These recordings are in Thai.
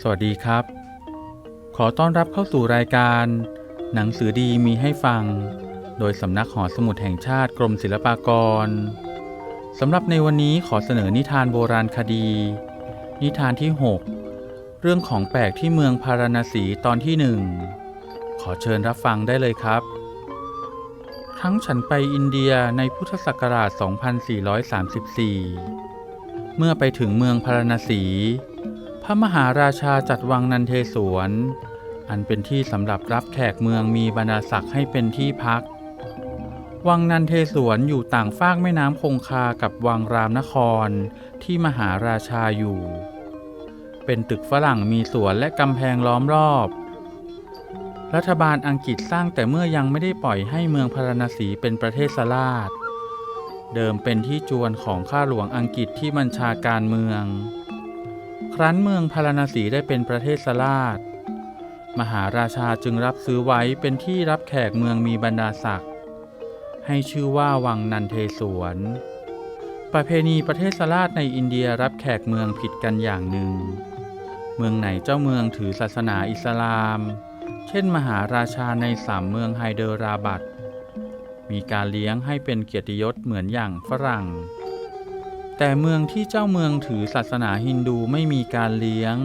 สวัสดีครับ ขอต้อนรับเข้าสู่รายการ หนังสือดีมีให้ฟัง โดยสำนักหอสมุดแห่งชาติกรมศิลปากรสำหรับในวันนี้ขอเสนอนิทานโบราณคดี นิทานที่ 6 เรื่องของแปลกที่เมืองพาราณสีตอนที่หนึ่งขอเชิญรับฟังได้เลยครับ ครั้งฉันไปอินเดียในพุทธศักราช 2434 เมื่อไปถึงเมืองพาราณสี พระมหาราชาจัดวังนันเทศวร อันเป็นที่สำหรับรับแขกเมืองมีบรรดาศักดิ์ให้เป็นที่พัก วังนันเทศวรอยู่ต่างฟากแม่น้ำคงคากับวังรามนครที่มหาราชาอยู่ เป็นตึกฝรั่งมีสวนและกำแพงล้อมรอบ รัฐบาลอังกฤษสร้างแต่เมื่อยังไม่ได้ปล่อยให้เมืองพาราณสีเป็นประเทศสลาดเดิมเป็นที่จวนของข้าหลวงอังกฤษที่บัญชาการเมือง ครั้นเมืองพาราณสีได้เป็นประเทศสลาด มหาราชาจึงรับซื้อไว้เป็นที่รับแขกเมืองมีบรรดาศักดิ์ให้ชื่อว่าวังนันเทศวรประเพณีประเทศสลาดในอินเดียรับแขกเมืองผิดกันอย่างหนึ่ง เมืองไหนเจ้าเมืองถือศาสนาอิสลาม เช่น มหาราชาในสามเมืองไฮเดอราบัดมีการเลี้ยงให้เป็นเกียรติยศเหมือนอย่างฝรั่ง แต่เมืองที่เจ้าเมืองถือศาสนาฮินดูไม่มีการเลี้ยง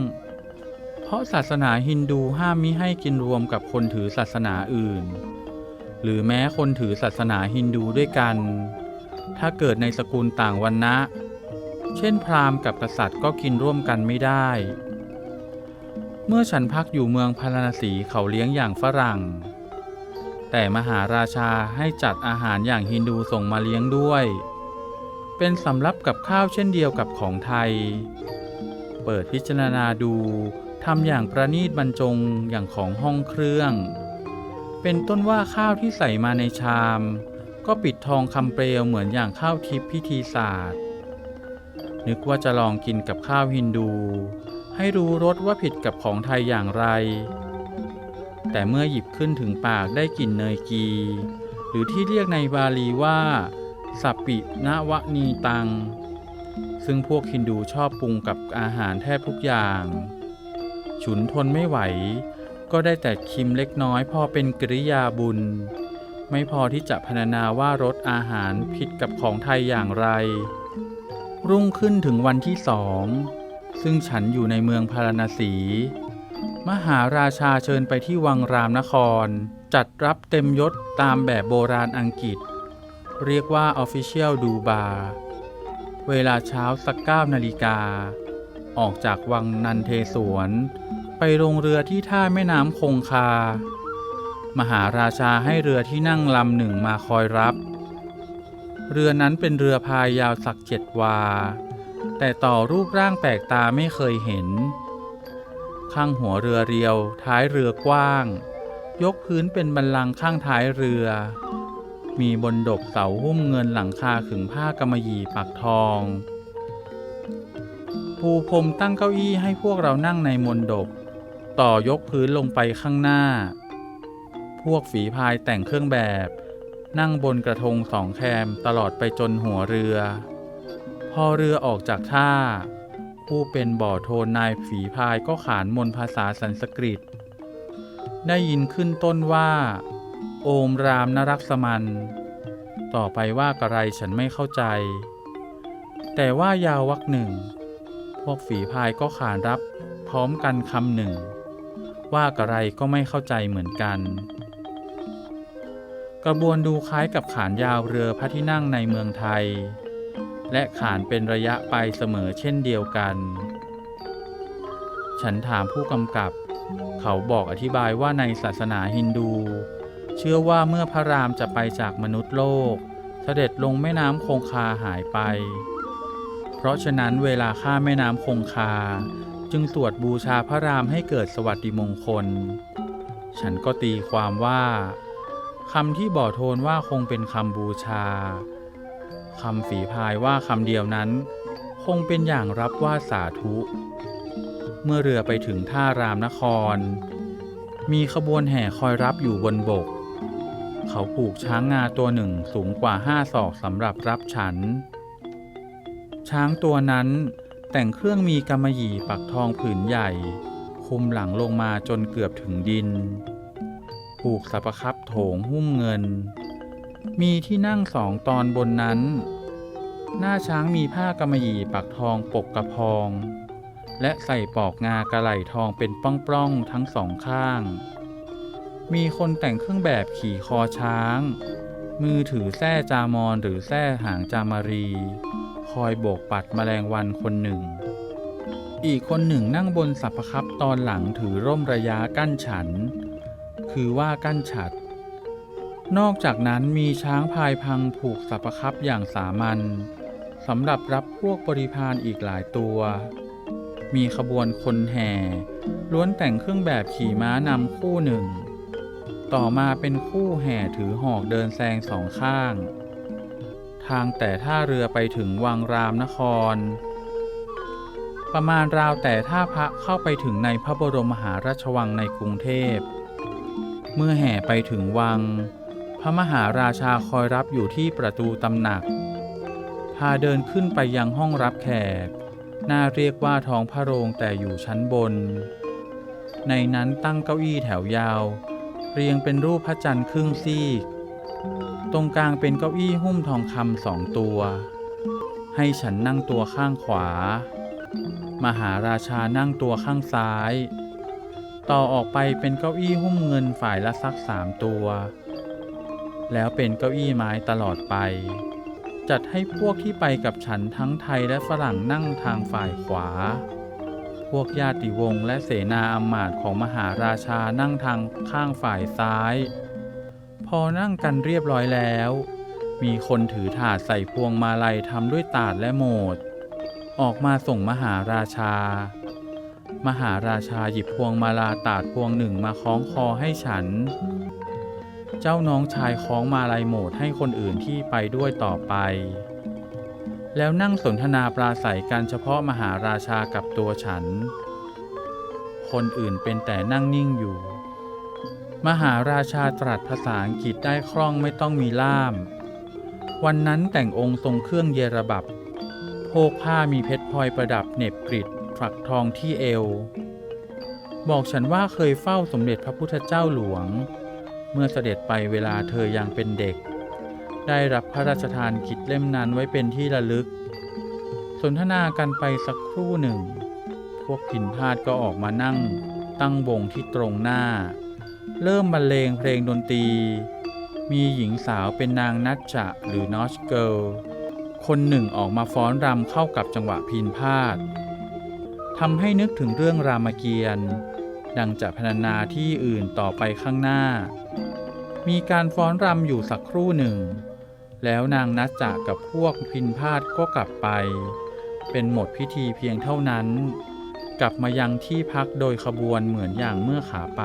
เพราะศาสนาฮินดูห้ามมิให้กินรวมกับคนถือศาสนาอื่น หรือแม้คนถือศาสนาฮินดูด้วยกัน ถ้าเกิดในสกุลต่างวันนะ เช่นพราหมณ์กับกษัตริย์ก็กินร่วมกันไม่ได้ เมื่อฉันพักอยู่เมืองพาราณสีเขาเลี้ยงอย่างฝรั่ง แต่มหาราชาให้จัดอาหารอย่างฮินดูส่งมาเลี้ยงด้วย เป็นสำรับกับข้าวเช่นเดียวกับของไทย เปิดพิจารณาดูทำอย่างประณีตบรรจงอย่างของห้องเครื่อง เป็นต้นว่าข้าวที่ใส่มาในชาม ก็ปิดทองคำเปลวเหมือนอย่างข้าวทิพย์พิธีศาสตร์ นึกว่าจะลองกินกับข้าวฮินดู ให้รู้รสว่าผิดกับของไทยอย่างไร แต่เมื่อหยิบขึ้นถึงปากได้กลิ่นเนยกี หรือที่เรียกในบาลีว่า สัปปินวนีตัง ซึ่งพวกฮินดูชอบปรุงกับอาหารแทบทุกอย่าง ฉุนทนไม่ไหว ก็ได้แต่คิมเล็กน้อยพอเป็นกริยาบุญ ไม่พอที่จะพรรณนาว่ารสอาหารผิดกับของไทยอย่างไร รุ่งขึ้นถึงวันที่สองซึ่งฉันอยู่ในเมืองพาราณสี มหาราชาเชิญไปที่วังรามนคร จัดรับเต็มยศตามแบบโบราณอังกฤษ เรียกว่า Official ดูบาเวลาเช้าสักเก้านาฬิกา ออกจากวังนันเทศวรไปลงเรือที่ท่าแม่น้ำคงคา มหาราชาให้เรือที่นั่งลำหนึ่งมาคอยรับ เรือนั้นเป็นเรือพายยาวสักเจ็ดวา แต่ต่อรูปร่างแปลกตาไม่เคยเห็น ข้างหัวเรือเรียว ท้ายเรือกว้าง ยกพื้นเป็นบันลังข้างท้ายเรือ มีบนดกเสาหุ้มเงินหลังคาขึงผ้ากำมะหยี่ปักทอง ปูพรมตั้งเก้าอี้ให้พวกเรานั่งในมนดบ ต่อยกพื้นลงไปข้างหน้า พวกฝีพายแต่งเครื่องแบบ นั่งบนกระทงสองแคมตลอดไปจนหัวเรือ พอเรือออกจากท่า ผู้เป็นบ่อโทนนายฝีพายก็ขานมนภาษาสันสกฤต ได้ยินขึ้นต้นว่า โอมรามนรักสมัน ต่อไปว่ากระไรฉันไม่เข้าใจ แต่ว่ายาววักหนึ่ง พวกฝีพายก็ขานรับพร้อมกันคำหนึ่ง ว่ากระไรก็ไม่เข้าใจเหมือนกัน กระบวนดูคล้ายกับขานยาวเรือพระที่นั่งในเมืองไทย และขานเป็นระยะไปเสมอเช่นเดียวกัน ฉันถามผู้กำกับ เขาบอกอธิบายว่าในศาสนาฮินดู เชื่อว่าเมื่อพระรามจะไปจากมนุษย์โลก เสด็จลงแม่น้ำคงคาหายไป เพราะฉะนั้นเวลาข้าแม่น้ำคงคา จึงสวดบูชาพระรามให้เกิดสวัสดิมงคล ฉันก็ตีความว่าคำที่บ่อโทนว่าคงเป็นคำบูชาคำฝีพายว่าคำเดียวนั้น คงเป็นอย่างรับว่าสาธุ เมื่อเรือไปถึงท่ารามนคร มีขบวนแห่คอยรับอยู่บนบก เขาผูกช้างงาตัวหนึ่งสูงกว่าห้าศอกสำหรับรับฉัน ช้างตัวนั้นแต่งเครื่องมีกำมะหยี่ปักทองผืนใหญ่ คุมหลังลงมาจนเกือบถึงดิน ผูกสับปะครับโถงหุ้มเงิน มีที่นั่งสองตอนบนนั้น หน้าช้างมีผ้ากำมะหยี่ปักทองปกกระพอง และใส่ปอกงากระไหลทองเป็นป้องๆทั้งสองข้าง มีคนแต่งเครื่องแบบขี่คอช้าง มือถือแส้จามอนหรือแส้หางจามารี คอยโบกปัดแมลงวันคนหนึ่ง อีกคนหนึ่งนั่งบนสัพพคับตอนหลังถือร่มระยะกั้นฉัน คือว่ากั้นฉัด นอกจากนั้นมีช้างพายพังผูกสัพพคับอย่างสามัญสำหรับรับพวกบริพารอีกหลายตัว มีขบวนคนแห่ ล้วนแต่งเครื่องแบบขี่ม้านำคู่หนึ่ง ต่อมาเป็นคู่แห่ถือหอกเดินแซงสองข้าง ทางแต่ท่าเรือไปถึงวังรามนคร ประมาณราวแต่ท่าพระเข้าไปถึงในพระบรมมหาราชวังในกรุงเทพ เมื่อแห่ไปถึงวัง พระมหาราชาคอยรับอยู่ที่ประตูตำหนัก พาเดินขึ้นไปยังห้องรับแขก น่าเรียกว่าท้องพระโรงแต่อยู่ชั้นบน ในนั้นตั้งเก้าอี้แถวยาว เรียงเป็นรูปพระจันทร์ครึ่งซีก ตรงกลางเป็นเก้าอี้หุ้มทองคำสองตัว ให้ฉันนั่งตัวข้างขวา มหาราชานั่งตัวข้างซ้าย ต่อออกไปเป็นเก้าอี้หุ้มเงินฝ่ายละสักสามตัว แล้วเป็นเก้าอี้ไม้ตลอดไป จัดให้พวกที่ไปกับฉันทั้งไทยและฝรั่งนั่งทางฝ่ายขวา พวกญาติวงศ์และเสนาอำมาตย์ของมหาราชานั่งทางข้างฝ่ายซ้าย พอนั่งกันเรียบร้อยแล้ว มีคนถือถาดใส่พวงมาลัยทำด้วยตาดและโหมด ออกมาส่งมหาราชา มหาราชาหยิบพวงมาลาตาดพวงหนึ่งมาคล้องคอให้ฉัน เจ้าน้องชายคล้องมาลัยโหมดให้คนอื่นที่ไปด้วยต่อไป แล้วนั่งสนทนาปราศัยกันเฉพาะมหาราชากับตัวฉัน คนอื่นเป็นแต่นั่งนิ่งอยู่ มหาราชาตรัสภาษาอังกฤษได้คล่องไม่ต้องมีล่าม วันนั้นแต่งองค์ทรงเครื่องเยระบับโพกผ้ามีเพชรพลอยประดับเหน็บกริดฝักทองที่เอว บอกฉันว่าเคยเฝ้าสมเด็จพระพุทธเจ้าหลวง เมื่อเสด็จไปเวลาเธอยังเป็นเด็ก ได้รับพระราชทานกิจเล่มนั้นไว้เป็นที่ระลึก สนทนากันไปสักครู่หนึ่ง พวกพินพาดก็ออกมานั่ง ตั้งวงที่ตรงหน้า เริ่มบรรเลงเพลงดนตรี มีหญิงสาวเป็นนางนัจจะหรือนอชเกิลคนหนึ่งออกมาฟ้อนรำเข้ากับจังหวะพินพาดทำให้นึกถึงเรื่องรามเกียรติ์ดังจะพรรณนาที่อื่นต่อไปข้างหน้า มีการฟ้อนรำอยู่สักครู่หนึ่ง แล้วนางนัจจะกับพวกพินพาดก็กลับไป เป็นหมดพิธีเพียงเท่านั้น กลับมายังที่พักโดยขบวนเหมือนอย่างเมื่อขาไป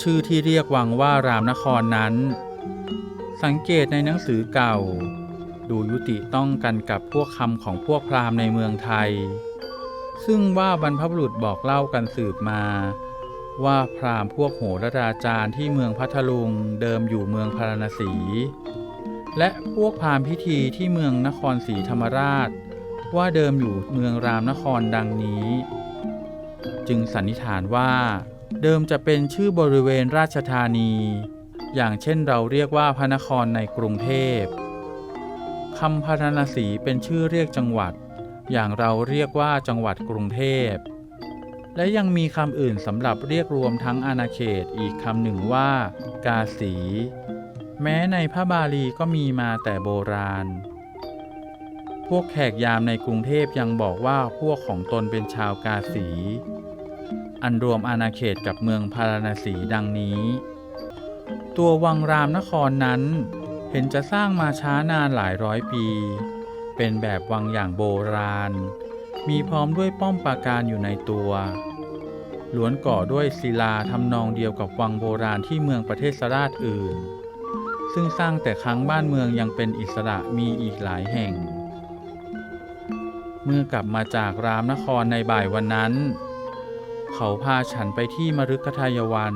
ชื่อที่เรียกวังว่ารามนครนั้น สังเกตในหนังสือเก่า ดูยุติต้องกันกับพวกคำของพวกพราหมณ์ในเมืองไทย ซึ่งว่าบรรพบุรุษบอกเล่ากันสืบมา ว่าพราหมณ์พวกโหราจารย์ที่เมืองพัทลุงเดิมอยู่เมืองพาราณสี และพวกพราหมณ์พิธีที่เมืองนครศรีธรรมราช ว่าเดิมอยู่เมืองรามนครดังนี้ จึงสันนิษฐานว่า เดิมจะเป็นชื่อบริเวณราชธานี อย่างเช่นเราเรียกว่าพระนครในกรุงเทพคำพาราณสีเป็นชื่อเรียกจังหวัด อย่างเราเรียกว่าจังหวัดกรุงเทพ และยังมีคำอื่นสำหรับเรียกรวมทั้งอาณาเขตอีกคำหนึ่งว่า กาสี แม้ในพระบาลีก็มีมาแต่โบราณ พวกแขกยามในกรุงเทพยังบอกว่าพวกของตนเป็นชาวกาสี อันรวมอาณาเขตกับเมืองพาราณสีดังนี้ ตัววังรามนครนั้น เห็นจะสร้างมาช้านานหลายร้อยปี เป็นแบบวังอย่างโบราณ มีพร้อมด้วยป้อมปราการอยู่ในตัวล้วนก่อด้วยศิลาทำนองเดียวกับวังโบราณที่เมืองประเทศสราชอื่น ซึ่งสร้างแต่ครั้งบ้านเมืองยังเป็นอิสระมีอีกหลายแห่ง เมื่อกลับมาจากรามนครในบ่ายวันนั้น เขาพาฉันไปที่มฤคทายวัน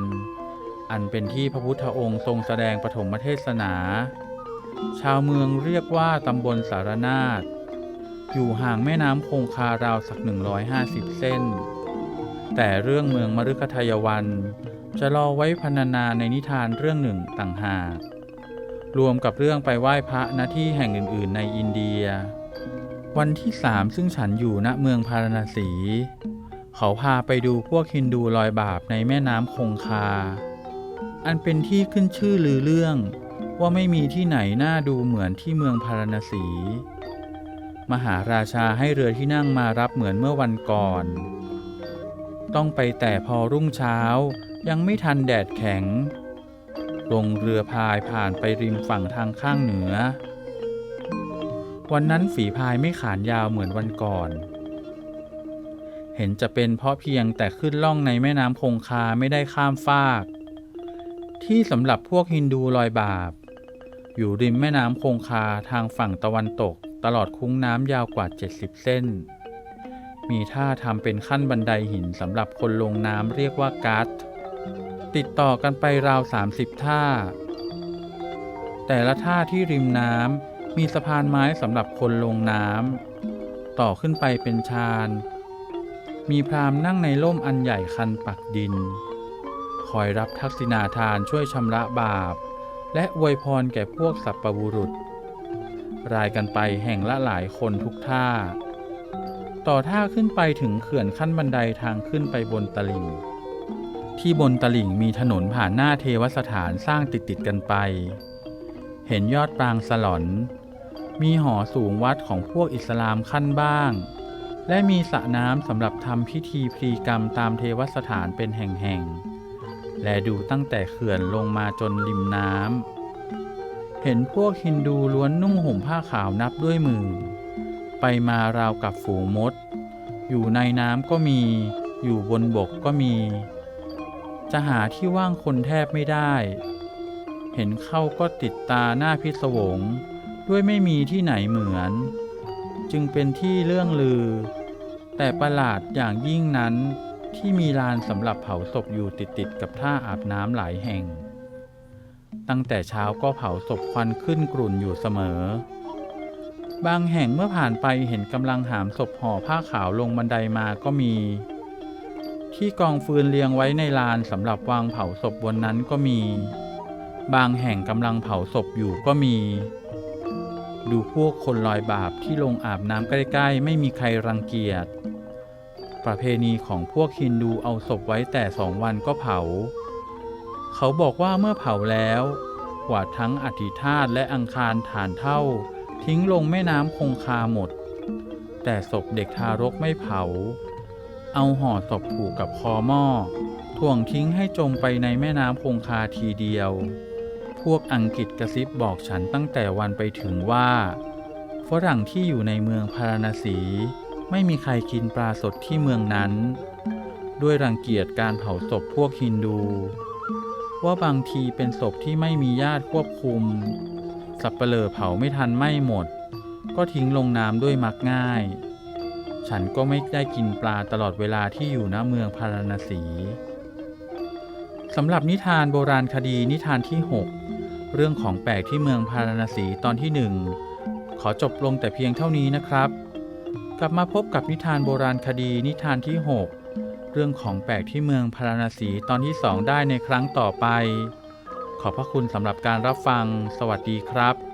อันเป็นที่พระพุทธองค์ทรงแสดงปฐมเทศนา ชาวเมืองเรียกว่าตำบลสารนาฏ อยู่ห่างแม่น้ำคงคาราวสัก 150 เส้น แต่เรื่องเมืองมฤคทายวัน จะรอไว้พรรณนาในนิทานเรื่องหนึ่งต่างหาก รวมกับเรื่องไปไหว้พระณที่แห่งอื่น ๆ ในอินเดีย วันที่สามซึ่งฉันอยู่ณเมืองพาราณสี เขาพาไปดูพวกฮินดูลอยบาปในแม่น้ำคงคา อันเป็นที่ขึ้นชื่อลือเรื่องว่าไม่มีที่ไหนน่าดูเหมือนที่เมืองพาราณสี มหาราชาให้เรือที่นั่งมารับเหมือนเมื่อวันก่อน ต้องไปแต่พอรุ่งเช้ายังไม่ทันแดดแข็ง ลงเรือพายผ่านไปริมฝั่งทางข้างเหนือ วันนั้นฝีพายไม่ขานยาวเหมือนวันก่อน เห็นจะเป็นเพราะเพียงแต่ขึ้นล่องในแม่น้ำคงคาไม่ได้ข้ามฟาก ที่สำหรับพวกฮินดูลอยบาป อยู่ริมแม่น้ำคงคาทางฝั่งตะวันตก ตลอดคุ้งน้ำยาวกว่า 70 เส้น มีท่าทำเป็นขั้นบันไดหินสำหรับคนลงน้ำเรียกว่าการ์ดติดต่อกันไปราว 30 ท่า แต่ละท่าที่ริมน้ำมีสะพานไม้สำหรับคนลงน้ำต่อขึ้นไปเป็นชานมีพรามนั่งในร่มอันใหญ่คันปักดิน คอยรับทักษิณาทานช่วยชำระบาป และอวยพรแก่พวกสัปปบุรุษ รายกันไปแห่งละหลายคนทุกท่า ต่อท่าขึ้นไปถึงเขื่อนขั้นบันไดทางขึ้นไปบนตลิ่ง ที่บนตลิ่งมีถนนผ่านหน้าเทวสถานสร้างติดติดกันไป เห็นยอดปรางสลอน มีหอสูงวัดของพวกอิสลามขั้นบ้าง และมีสระน้ำสำหรับทำพิธีพรีกรรมตามเทวสถานเป็นแห่งๆ และดูตั้งแต่เขื่อนลงมาจนริมน้ำ เห็นพวกฮินดูล้วนนุ่งห่มผ้าขาวนับด้วยมือไปมาราวกับฝูงมด อยู่ในน้ำก็มี อยู่บนบกก็มี จะหาที่ว่างคนแทบไม่ได้ เห็นเข้าก็ติดตาหน้าพิศวง ด้วยไม่มีที่ไหนเหมือน จึงเป็นที่เรื่องลือ แต่ประหลาดอย่างยิ่งนั้นที่มีลานสำหรับเผาศพอยู่ติดติดๆกับท่าอาบน้ำหลายแห่ง ตั้งแต่เช้าก็เผาศพควันขึ้นกรุ่นอยู่เสมอ บางแห่งเมื่อผ่านไปเห็นกำลังหามศพห่อผ้าขาวลงบันไดมาก็มี ที่กองฟืนเรียงไว้ในลานสำหรับวางเผาศพบนนั้นก็มี บางแห่งกำลังเผาศพอยู่ก็มี ดูพวกคนลอยบาปที่ลงอาบน้ำใกล้ๆ ไม่มีใครรังเกียจประเพณีของพวกฮินดูเอาศพไว้แต่สองวันก็เผา เขาบอกว่าเมื่อเผาแล้วกวาดทั้งอธิธาตและอังคารฐานเท่า ทิ้งลงแม่น้ำคงคาหมด แต่ศพเด็กทารกไม่เผา เอาห่อศพผูกกับคอหม้อถ่วงทิ้งให้จมไปในแม่น้ำคงคาทีเดียว พวกอังกฤษกระซิบบอกฉันตั้งแต่วันไปถึงว่า ฝรั่งที่อยู่ในเมืองพาราณสี ไม่มีใครกินปลาสดที่เมืองนั้น ด้วยรังเกียจการเผาศพพวกฮินดู ว่าบางทีเป็นศพที่ไม่มีญาติควบคุม สับเปลอเผาไม่ทันไม้หมด ก็ทิ้งลงน้ำด้วยมักง่าย ฉันก็ไม่ได้กินปลาตลอดเวลาที่อยู่ณเมืองพาราณสีสำหรับนิทานโบราณคดีนิทานที่ 6 เรื่องของแปลกที่เมืองพาราณสีตอนที่ 1 ขอจบลงแต่เพียงเท่านี้นะครับ กลับมาพบกับนิทานโบราณคดีนิทานที่ 6 เรื่องของแปลกที่เมืองพาราณสีตอนที่ 2 ได้ในครั้งต่อไป ขอบพระคุณสำหรับการรับฟัง สวัสดีครับ